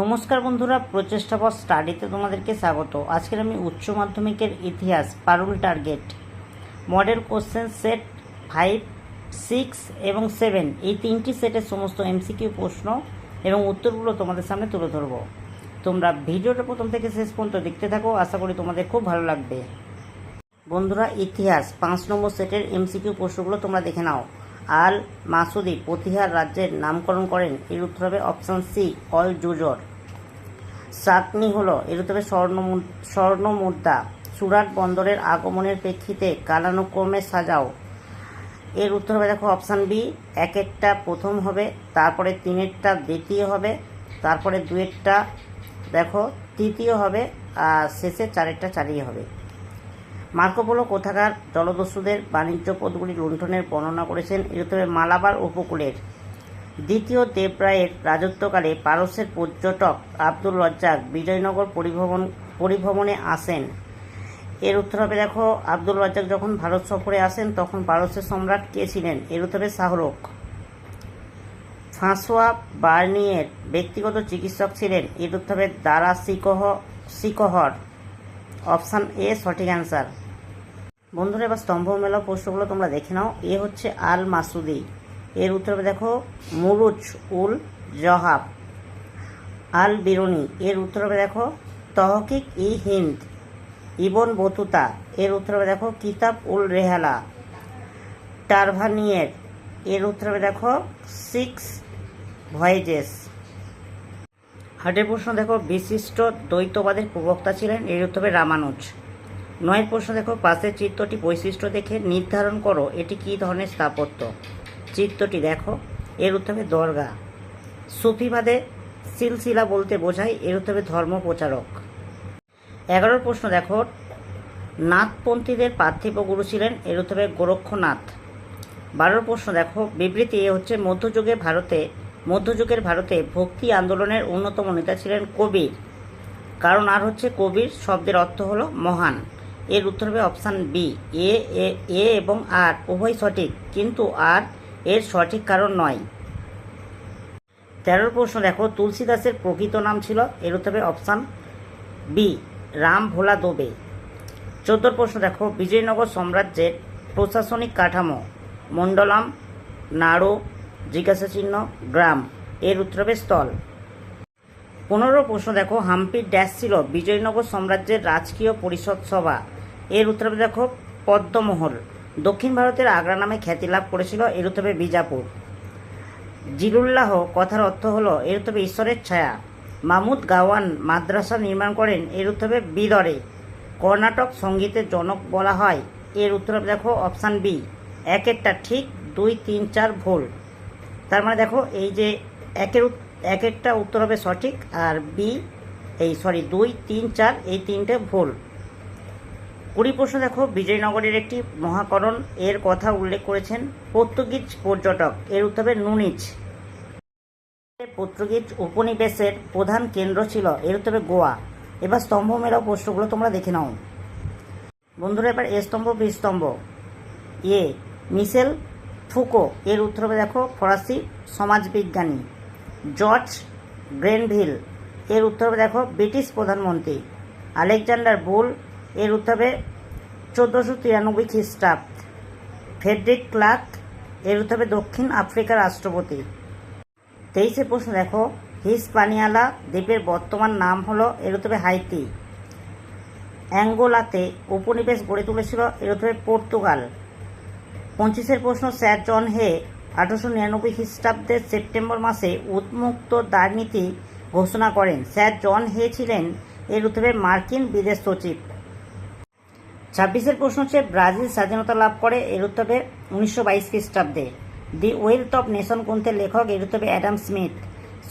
নমস্কার বন্ধুরা, প্রচেষ্টা পর স্টাডিতে তোমাদেরকে স্বাগত। আজকের আমি উচ্চ মাধ্যমিকের ইতিহাস, Parul target. Model question set five, six এবং সেভেন। এই তিনটি সেটের সমস্ত এমসিকিউ প্রশ্ন এবং উত্তরগুলো তোমাদের সামনে তুলে ধরবো। তোমরা ভিডিওটা প্রথম থেকে শেষ পর্যন্ত দেখতে থাকো, আশা করি তোমাদের খুব ভালো লাগবে। বন্ধুরা, ইতিহাস, পাঁচ নম্বর সেটের এমসিকিউ প্রশ্নগুলো তোমরা দেখে নাও। আল মাসুদি প্রতিহার রাজ্যের নামকরণ করেন এর উত্তর হবে অপশন সি অল জুজর। সাকনি হল এর উত্তর হবে স্বর্ণ স্বর্ণ মুদ্রা। সুরাট বন্দরের আগমনের প্রেক্ষিতে কালানুক্রমে সাজাও। এর উত্তর হবে দেখো অপশান বি এক একটা প্রথম হবে, তারপরে তিনেরটা দ্বিতীয় হবে, তারপরে দুয়েরটা, দেখো, তৃতীয় হবে, আর শেষে চারেরটা চারিয়ে হবে। মার্কোপোলো কোথাকার জলদস্যুদের বাণিজ্য পথগুলি লুণ্ঠনের বর্ণনা করেছেন উত্তরে মালাবার উপকূলের। দ্বিতীয় দেবরায়ের রাজত্বকালে পারস্যের পর্যটক আব্দুল রজ্জাক বিজয়নগর পরিভ্রমণ পরিভ্রমণে আসেন। এর উত্তর হবে, দেখো আব্দুল রাজ্জাক যখন ভারত সফরে আসেন, তখন পারস্যের সম্রাট কে ছিলেন? এর উত্তর শাহরুখ। ফ্রাঁসোয়া বার্নিয়ের ব্যক্তিগত চিকিৎসক ছিলেন। এর উত্তর দারা সিকহ সিকহর। অপশান এ, সঠিক অ্যান্সার। বন্ধুরা, এবার স্তম্ভ মেলা প্রশ্নগুলো তোমরা দেখে নাও। এ হচ্ছে আল মাসুদি এর উত্তর দেখো মুরুজ উল জহাব। আল বিরুনি এর উত্তর দেখো, তহকিক ই হিন্দ। Ibn Battuta. এর উত্তর দেখো, কিতাব উল রেহালা। টারভানিয়ের। এর উত্তর দেখো, সিক্স ভয়েজেস। হাটের প্রশ্ন দেখো, বিশিষ্ট দ্বৈতবাদের প্রবক্তা ছিলেন, এর উত্তর রামানুজ। নয়ের প্রশ্ন দেখো পাশের চিত্রটি বৈশিষ্ট্য দেখে নির্ধারণ করো, এটি কী ধরনের স্থাপত্য? চিত্রটি দেখো, এর উত্তর দরগা। সুফিবাদে সিলসিলা বলতে বোঝায়, এর উত্তর ধর্ম প্রচারক এগারোর প্রশ্ন দেখো, নাথপন্থীদের পার্থিব গুরু ছিলেন, এর উত্তর গোরক্ষনাথ। বারোর প্রশ্ন দেখো, বিবৃতি এ হচ্ছে, মধ্যযুগে ভারতে, মধ্যযুগের ভারতে ভক্তি আন্দোলনের অন্যতম নেতা ছিলেন কবির। কারণ আর হচ্ছে, কবির শব্দের অর্থ হলো মহান। এর উত্তর হবে অপশান বি এ এ- এবং আর উভয় সঠিক, কিন্তু আর এর সঠিক কারণ নয়। তেরোর প্রশ্ন দেখো, তুলসীদাসের প্রকৃত নাম ছিল, এর উত্তর হবে অপশান বি রাম ভোলা দোবে। চোদ্দোর প্রশ্ন দেখো, বিজয়নগর সাম্রাজ্যের প্রশাসনিক কাঠামো, মণ্ডলাম, নাড়ো, জিজ্ঞাসা চিহ্ন, গ্রাম, এর উত্তর হবে স্থল। পনেরো প্রশ্ন দেখো, হাম্পির ড্যাশ ছিল বিজয়নগর সাম্রাজ্যের রাজকীয় পরিষদ সভা এর উত্তর দেখো পদ্মমহল দক্ষিণ ভারতের আগ্রা নামে খ্যাতি লাভ করেছিল, এর উত্তর বিজাপুর। জিরুল্লাহ কথার অর্থ হলো, এর উত্তর ঈশ্বরের ছায়া। মামুদ গাওয়ান মাদ্রাসা নির্মাণ করেন, এর উত্তর বিদরে। কর্ণাটক সঙ্গীতের জনক বলা হয়, এর উত্তর দেখো, অপশান বি। এক একটা, ঠিক দুই, তিন, চার ভুল। তার মানে দেখো, এই যে একের এক একটা উত্তর হবে সঠিক, আর বি, এই সরি দুই, তিন, চার, এই তিনটে ভুল। কুড়ি প্রশ্ন দেখো, বিজয়নগরের একটি মহাকরণ, এর কথা উল্লেখ করেছেন পর্তুগিজ পর্যটক। এর উত্তর নুনিজ পর্তুগিজ উপনিবেশের প্রধান কেন্দ্র ছিল, এর উত্তর গোয়া। এবার স্তম্ভ মেলাও প্রশ্নগুলো তোমরা দেখে নাও। বন্ধুরা, এবার এ স্তম্ভ, বি স্তম্ভ। A, Michel Foucault. এর উত্তর দেখো, ফরাসি সমাজবিজ্ঞানী। George Grenville. এর উত্তর দেখো, ব্রিটিশ প্রধানমন্ত্রী। আলেকজান্ডার বুল এর উত্তর হবে চোদ্দোশো তিরানব্বই খ্রিস্টাব্দ ফেডরিক ক্লার্ক, এর উত্তর দক্ষিণ আফ্রিকার রাষ্ট্রপতি। তেইশে প্রশ্ন দেখো, হিসপানিয়ালা দ্বীপের বর্তমান নাম হলো, এর উত্তর হাইতি। অ্যাঙ্গোলাতে উপনিবেশ গড়ে তুলেছিল, এর উত্তর পর্তুগাল। পঁচিশের প্রশ্ন, স্যার জন হে, আঠারোশো নিরানব্বই খ্রিস্টাব্দের সেপ্টেম্বর মাসে উন্মুক্ত দ্বারনীতি ঘোষণা করেন। স্যার জন হে ছিলেন, এর উত্তরে মার্কিন বিদেশ সচিব। ছাব্বিশের প্রশ্ন হচ্ছে, ব্রাজিল স্বাধীনতা লাভ করে এর উত্তরে উনিশশো বাইশ খ্রিস্টাব্দে। দি ওয়েলথ অফ নেশন গ্রন্থের লেখক এর উত্তরে অ্যাডাম স্মিথ,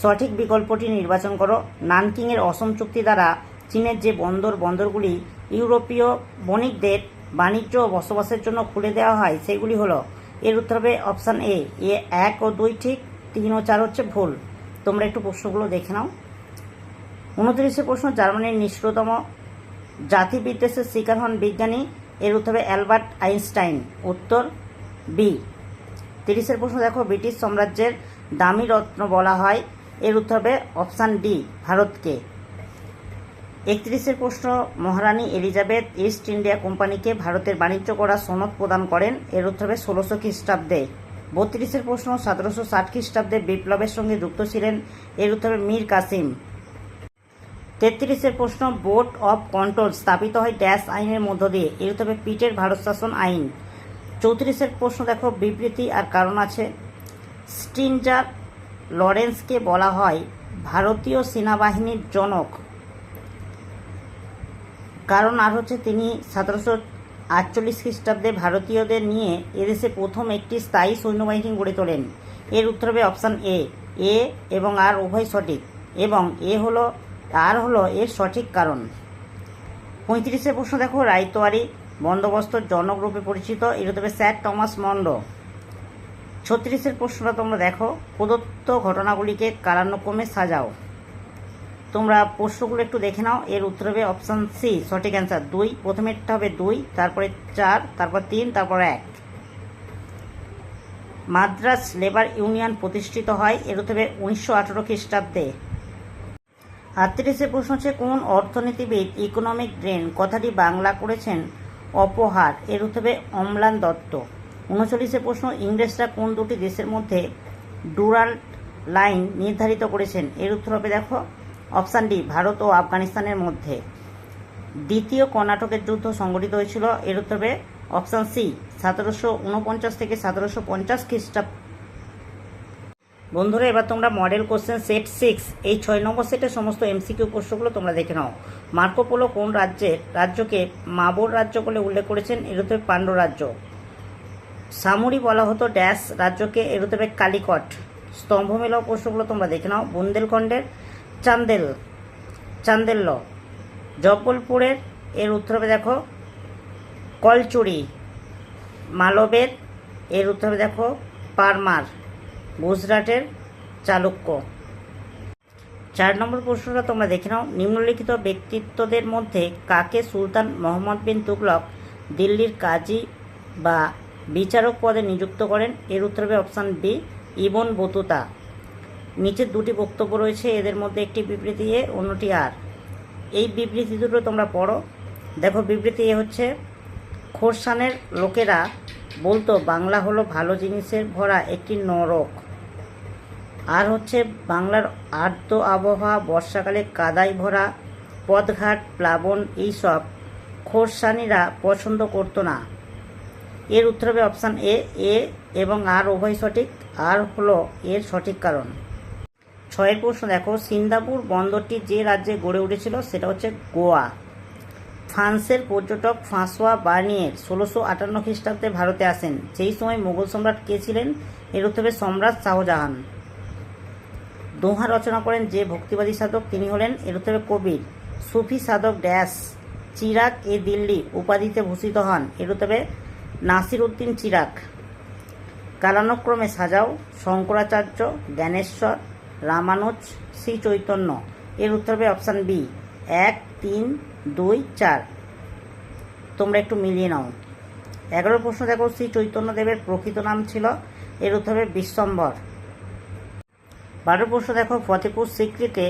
সঠিক বিকল্পটি নির্বাচন করো। নানকিংয়ের অসম চুক্তি দ্বারা চীনের যে বন্দর বন্দরগুলি ইউরোপীয় বণিকদের বাণিজ্য বসবাসের জন্য খুলে দেওয়া হয়, সেগুলি হলো, এর উত্তর অপশান এ এ এক ও দুই ঠিক, তিন ও চার হচ্ছে ভুল। তোমরা একটু প্রশ্নগুলো দেখে নাও। উনত্রিশে প্রশ্ন, জার্মানির নিষ্ঠতম জাতিবিদ্বেষের শিকার হন বিজ্ঞানী, এর উত্তর হবে অ্যালবার্ট আইনস্টাইন। উত্তর বি তিরিশের প্রশ্ন দেখো, ব্রিটিশ সাম্রাজ্যের দামি রত্ন বলা হয়। এর উত্তর হবে অপশান ডি ভারতকে। একত্রিশের প্রশ্ন, মহারানী এলিজাবেথ ইস্ট ইন্ডিয়া কোম্পানিকে ভারতের বাণিজ্য করা সনদ প্রদান করেন। এর উত্তর হবে ষোলোশো খ্রিস্টাব্দে। বত্রিশের প্রশ্ন, সতেরোশো ষাট খ্রিস্টাব্দে বিপ্লবের সঙ্গে যুক্ত ছিলেন। এর উত্তর হবে মীর কাসিম। তেত্রিশের প্রশ্ন, বোর্ড অফ কন্ট্রোল স্থাপিত হয় ড্যাশ আইনের মধ্য দিয়ে। এর হবে পিটের ভারত শাসন আইন। চৌত্রিশের প্রশ্ন, দেখো, বিবৃতি আর কারণ আছে। স্টিনজার লরেন্সকে বলা হয় ভারতীয় সেনাবাহিনীর জনক। কারণ আর হচ্ছে তিনি সতেরোশো আটচল্লিশ খ্রিস্টাব্দে ভারতীয়দের নিয়ে এদেশে প্রথম একটি স্থায়ী সৈন্যবাহিনী গড়ে তোলেন। এর উত্তর হবে অপশান এ। এ এবং আর উভয় সঠিক। এবং এ হলো আর হলো এর সঠিক কারণ। পঁয়ত্রিশে প্রশ্ন দেখো রায়তোয়ারি বন্দোবস্ত জনক রূপে পরিচিত। উত্তর হবে স্যার টমাস মন্ডো। ছত্রিশের প্রশ্নটা তোমরা দেখো, প্রদত্ত ঘটনাগুলিকে কালানুক্রমে সাজাও। তোমরা প্রশ্নগুলো একটু দেখে নাও, এর উত্তর হবে অপশান সি সঠিক অ্যান্সার দুই প্রথমেরটা হবে দুই, তারপরে চার, তারপর তিন, তারপর এক। মাদ্রাস লেবার ইউনিয়ন প্রতিষ্ঠিত হয়, এর উত্তর হবে উনিশশো আঠারো খ্রিস্টাব্দে। আটত্রিশে প্রশ্ন হচ্ছে, কোন অর্থনীতিবিদ ইকোনমিক ড্রেন কথাটি বাংলা করেছেন অপহার, এর উত্তর অম্লান দত্ত। উনচল্লিশে প্রশ্ন, ইংরেজরা কোন দুটি দেশের মধ্যে ডুরাল লাইন নির্ধারিত করেছেন? এর উত্তর হবে, দেখো, অপশান ডি, ভারত ও আফগানিস্তানের মধ্যে। দ্বিতীয় কর্ণাটকের যুদ্ধ সংগঠিত হয়েছিল, এর উত্তর অপশান সি, সতেরোশো উনপঞ্চাশ থেকে সতেরোশো পঞ্চাশ খ্রিস্টাব্দ বন্ধুরা, এবার তোমরা মডেল কোশ্চেন সেট সিক্স এই ছয় নম্বর সেটের সমস্ত এমসিকিউ প্রশ্নগুলো তোমরা দেখে নাও। মার্কো পোলো কোন রাজ্যের, রাজ্যকে মাবর রাজ্য বলে উল্লেখ করেছেন এর উত্তর পাণ্ড রাজ্য। সামুরি বলা হতো ড্যাশ রাজ্যকে এর উত্তর কালিকট। স্তম্ভ মেলাও তোমরা দেখে নাও। বুন্দেলখণ্ডের চান্দেল চান্দেল্য জব্বলপুরের এর উত্তর দেখো, কলচুরি। মালবের, এর উত্তর দেখো, পারমার। গুজরাটের চালুক্য। চার নম্বর প্রশ্নটা তোমরা দেখে নাও। নিম্নলিখিত ব্যক্তিত্বদের মধ্যে কাকে সুলতান মোহাম্মদ বিন তুগলক দিল্লির কাজী বা বিচারক পদে নিযুক্ত করেন? এর উত্তর হবে অপশান বি, ইবন বতুতা। নিচের দুটি বক্তব্য রয়েছে, এদের মধ্যে একটি বিবৃতি এ, অন্যটি আর। এই বিবৃতি দুটো তোমরা পড়ো। দেখো, বিবৃতি এ হচ্ছে খোরসানের লোকেরা বলতো, বাংলা হলো ভালো জিনিসের ভরা একটি নরক। আর হচ্ছে বাংলার আর্দ্র আবহাওয়া, বর্ষাকালে কাদায় ভরা, পথঘাট, প্লাবন এইসব খোরসানিরা পছন্দ করতো না। এর উত্তর হবে অপশান এ এ এবং আর উভয় সঠিক। আর হলো এর সঠিক কারণ। ছয়ের প্রশ্ন দেখো সিঙ্গাপুর বন্দরটি যে রাজ্যে গড়ে উঠেছিল সেটা হচ্ছে গোয়া। ফ্রান্সের পর্যটক ফ্রাঁসোয়া বার্নিয়ের ষোলোশো আটান্ন খ্রিস্টাব্দে ভারতে আসেন। সেই সময় মুঘল সম্রাট কে ছিলেন? এর উত্তরে সম্রাট শাহজাহান। দোহা রচনা করেন যে ভক্তিবাদী সাধক তিনি হলেন, এর উত্তরে কবির, সুফি সাধক ড্যাশ চিরাক এ দিল্লি, উপাধিতে ভূষিত হন, এর উত্তরে নাসির উদ্দিন চিরাগ কালানুক্রমে সাজাও, শঙ্করাচার্য, জ্ঞানেশ্বর, রামানুজ, শ্রী চৈতন্য। এর উত্তর হবে অপশান বি, এক, তিন, দুই, চার। তোমরা একটু মিলিয়ে নাও। এগারো প্রশ্ন দেখো, শ্রী চৈতন্যদেবের প্রকৃত নাম ছিল, এর উত্তর হবে বিশ্বম্বর। বারো প্রশ্ন দেখো ফতেপুর সিক্রিতে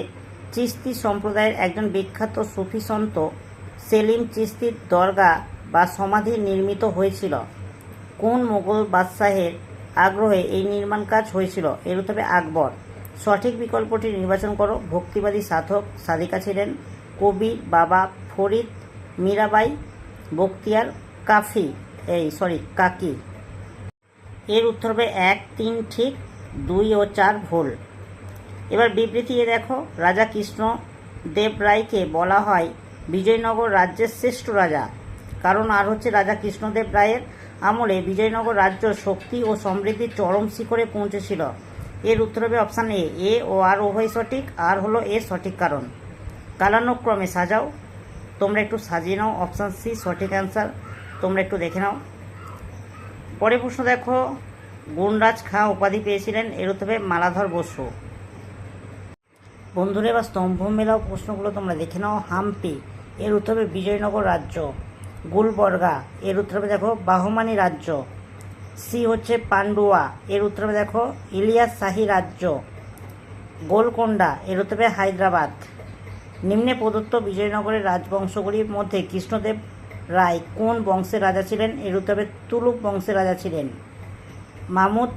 চিস্তি সম্প্রদায়ের একজন বিখ্যাত সুফি সন্ত সেলিম চিস্তির দরগা বা সমাধি নির্মিত হয়েছিল। কোন মোগল বাদশাহের আগ্রহে এই নির্মাণ কাজ হয়েছিল? এর উত্তরে আকবর। সঠিক বিকল্পটি নির্বাচন করো। ভক্তিবাদী সাধক সাদিকা ছিলেন কবি বাবা ফরিদ মীরাবাই বক্তিয়ার কাফি, এই সরি কাকি। এর উত্তর হবে এক, তিন, ঠিক, দুই ও চার ভুল। এবার বিবৃতি এ দেখো, রাজা কৃষ্ণ দেব রায়কে বলা হয় বিজয়নগর রাজ্যের শ্রেষ্ঠ রাজা। কারণ আর হচ্ছে রাজা কৃষ্ণদেব রায়ের আমলে বিজয়নগর রাজ্য শক্তি ও সমৃদ্ধির চরম শিখরে পৌঁছেছিল। এর উত্তর হবে অপশান এ এ ও আর উভয় সঠিক, আর হলো এর সঠিক কারণ। কালানুক্রমে সাজাও। তোমরা একটু সাজিয়ে নাও অপশান সি, সঠিক অ্যান্সার। তোমরা একটু দেখে নাও। পরে প্রশ্ন দেখো, গুণরাজ খাঁ উপাধি পেয়েছিলেন, এর উত্তর মালাধর বসু। বন্ধুরা, এবার স্তম্ভ মেলাও প্রশ্নগুলো তোমরা দেখে নাও। হাম্পি, এর উত্তর বিজয়নগর রাজ্য। গুলবর্গা, এর উত্তর দেখো বাহমানি রাজ্য। সি হচ্ছে পান্ডুয়া, এর উত্তর দেখো ইলিয়াস শাহী রাজ্য। গোলকোন্ডা, এর উত্তর হায়দ্রাবাদ। নিম্নে প্রদত্ত বিজয়নগরের রাজবংশগুলির মধ্যে কৃষ্ণদেব রায় কোন বংশের রাজা ছিলেন? এর উত্তর তুলুক বংশের রাজা ছিলেন। মামুদ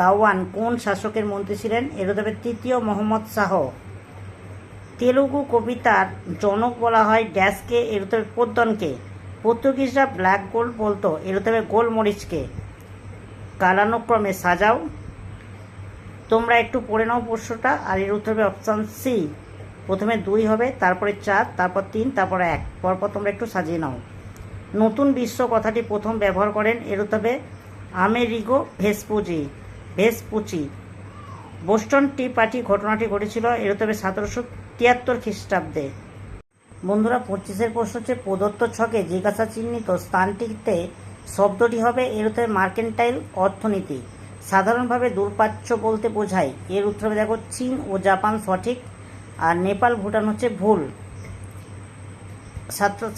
গাওয়ান কোন শাসকের মন্ত্রী ছিলেন? এর হবে তৃতীয় মোহাম্মদ শাহ। তেলুগু কবিতার জনক বলা হয় ড্যাশকে এর উত্তরে পদ্মনকে পর্তুগিজরা ব্ল্যাক গোল্ড বলতো এর উত্তরে গোলমরিচকে কালানুক্রমে সাজাও। তোমরা একটু পড়ে নাও প্রশ্নটা, আর এর উত্তর হবে অপশান সি প্রথমে দুই হবে, তারপরে চার, তারপর তিন, তারপর এক। পরপর তোমরা একটু সাজিয়ে নাও। নতুন বিশ্ব কথাটি প্রথম ব্যবহার করেন, এর উত্তর হবে Amerigo Vespucci. Vespucci Boston tea party ঘটনাটি ঘটেছিল এর উত্তর হবে সতেরোশো তিয়াত্তর খ্রিস্টাব্দে। বন্ধুরা, পঁচিশের প্রশ্ন হচ্ছে, প্রদত্ত ছকে জিজ্ঞাসা চিহ্নিত স্থানটিতে শব্দটি হবে এর উত্তরে মার্কেন্টাইল অর্থনীতি। সাধারণভাবে দূরপ্রাচ্য বলতে বোঝায়। এর উত্তরে দেখো, চীন ও জাপান সঠিক, আর নেপাল, ভুটান হচ্ছে ভুল।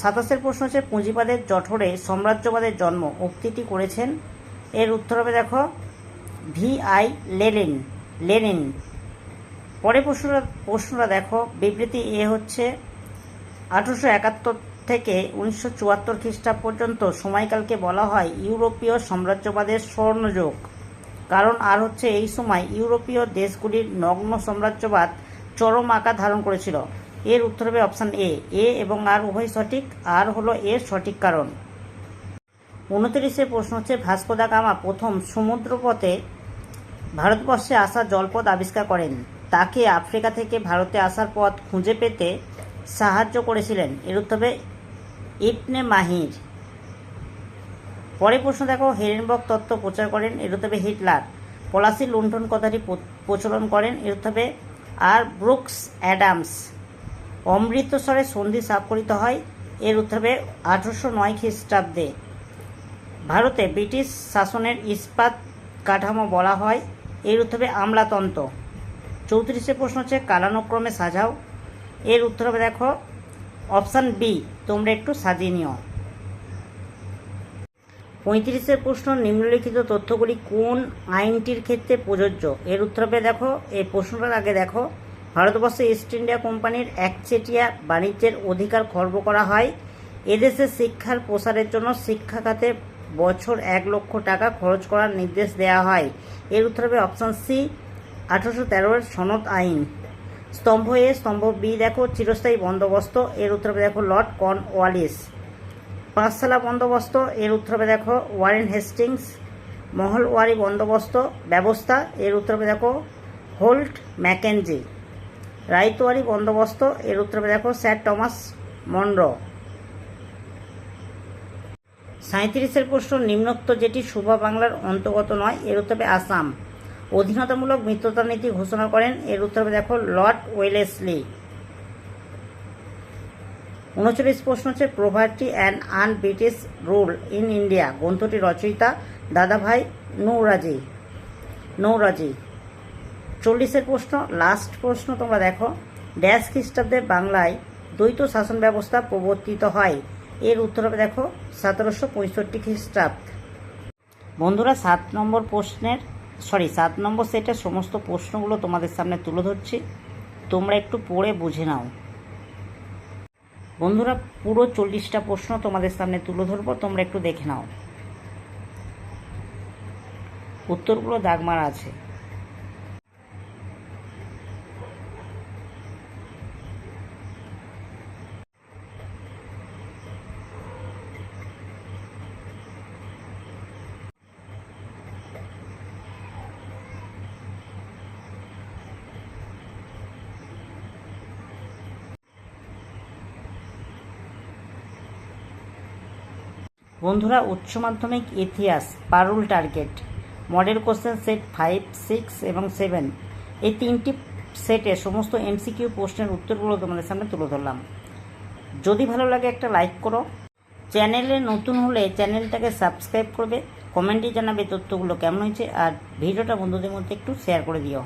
সাতাশের প্রশ্ন হচ্ছে, পুঁজিবাদের জঠরে সাম্রাজ্যবাদের জন্ম। উক্তিটি করেছেন। এর উত্তর হবে, দেখো ভি আই লেনিন লেনিন। পরে প্রশ্নটা প্রশ্নটা দেখো। বিবৃতি এ হচ্ছে, আঠারোশো একাত্তর থেকে উনিশশো চুয়াত্তর খ্রিস্টাব্দ পর্যন্ত সময়কালকে বলা হয় ইউরোপীয় সাম্রাজ্যবাদের স্বর্ণযোগ। কারণ আর হচ্ছে এই সময় ইউরোপীয় দেশগুলির নগ্ন সাম্রাজ্যবাদ চরম আকার ধারণ করেছিল। এর উত্তর হবে অপশান এ। এ এবং আর উভয় সঠিক, আর হলো এর সঠিক কারণ। উনত্রিশের প্রশ্ন হচ্ছে, ভাস্কো দা গামা প্রথম সমুদ্রপথে ভারতবর্ষে আসা জলপথ আবিষ্কার করেন। তাকে আফ্রিকা থেকে ভারতে আসার পথ খুঁজে পেতে সাহায্য করেছিলেন। এর উত্তর ইবনে মাহির। পরে প্রশ্ন দেখো হেরেনবক তত্ত্ব প্রচার করেন, এর উত্তর হিটলার। পলাশি লুণ্ঠন কথাটি প্রচলন করেন, এর উত্তর আর ব্রুকস অ্যাডামস। অমৃতসরে সন্ধি স্বাক্ষরিত হয়, এর উত্তর আঠারোশো নয় খ্রিস্টাব্দে। ভারতে ব্রিটিশ শাসনের ইস্পাত কাঠামো বলা হয়। এর উত্তর আমলাতন্ত্র। চৌত্রিশে প্রশ্ন হচ্ছে, কালানুক্রমে সাজাও। এর উত্তর হবে দেখো, অপশান বি, তোমরা একটু সাজিয়ে নিও। পঁয়ত্রিশের প্রশ্ন, নিম্নলিখিত তথ্যগুলি কোন আইনটির ক্ষেত্রে প্রযোজ্য? এর উত্তর হবে দেখো, এই প্রশ্নটার আগে দেখো, ভারতবর্ষে ইস্ট ইন্ডিয়া কোম্পানির একচেটিয়া বাণিজ্যের অধিকার খর্ব করা হয়। এদেশে শিক্ষার প্রসারের জন্য শিক্ষা খাতে বছর এক লক্ষ টাকা খরচ করার নির্দেশ দেওয়া হয়। এর উত্তর হবে অপশান সি আঠারোশো তেরোর সনদ আইন। স্তম্ভ এ স্তম্ভ বি দেখো, চিরস্থায়ী বন্দোবস্ত। এর উত্তর হবে, দেখো, লর্ড কর্ন ওয়ালিস পাঁচশালা বন্দোবস্ত। এর উত্তর হবে, দেখো, ওয়ারেন হেস্টিংস। মহলওয়ারি বন্দোবস্ত ব্যবস্থা। এর উত্তর হবে, দেখো, হোল্ট ম্যাকেনজি। রাইতওয়ারি বন্দোবস্ত। এর উত্তর হবে, দেখো, স্যার টমাস মনরো সাঁত্রিশের প্রশ্ন, নিম্নোক্ত যেটি শুভ বাংলার অন্তর্গত নয়, এর উত্তর আসাম। অধীনতামূলক মিত্রতা নীতি ঘোষণা করেন, এর উত্তর দেখো, লর্ড ওয়েলেসলি। উনচল্লিশ প্রশ্ন হচ্ছে poverty and un British rule in India. গ্রন্থটি রচয়িতা দাদাভাই নৌরাজি। নৌরাজি। চল্লিশের প্রশ্ন লাস্ট প্রশ্ন তোমরা দেখো, ড্যাশ খ্রিস্টাব্দে বাংলায় দ্বৈত শাসন ব্যবস্থা প্রবর্তিত হয়। এর উত্তর হবে দেখো, সতেরোশো পঁয়ষট্টি খ্রিস্টাব্দ। বন্ধুরা, সাত নম্বর প্রশ্নের সরি সাত নম্বর সেটের সমস্ত প্রশ্নগুলো তোমাদের সামনে তুলে ধরছি। তোমরা একটু পড়ে বুঝে নাও। বন্ধুরা, পুরো চল্লিশটা প্রশ্ন তোমাদের সামনে তুলে ধরবো, তোমরা একটু দেখে নাও। উত্তরগুলো দাগমারা আছে। বন্ধুরা, উচ্চ মাধ্যমিক ইতিহাস, Parul target, model question set five, six এবং সেভেন। এই তিনটি সেটে সমস্ত এমসিকিউ প্রশ্নের উত্তরগুলো তোমাদের সামনে তুলে ধরলাম। যদি ভালো লাগে একটা লাইক করো। চ্যানেলে নতুন হলে চ্যানেলটাকে সাবস্ক্রাইব করবে, কমেন্টে জানাবে তথ্যগুলো কেমন হয়েছে, আর ভিডিওটা বন্ধুদের মধ্যে একটু শেয়ার করে দিও।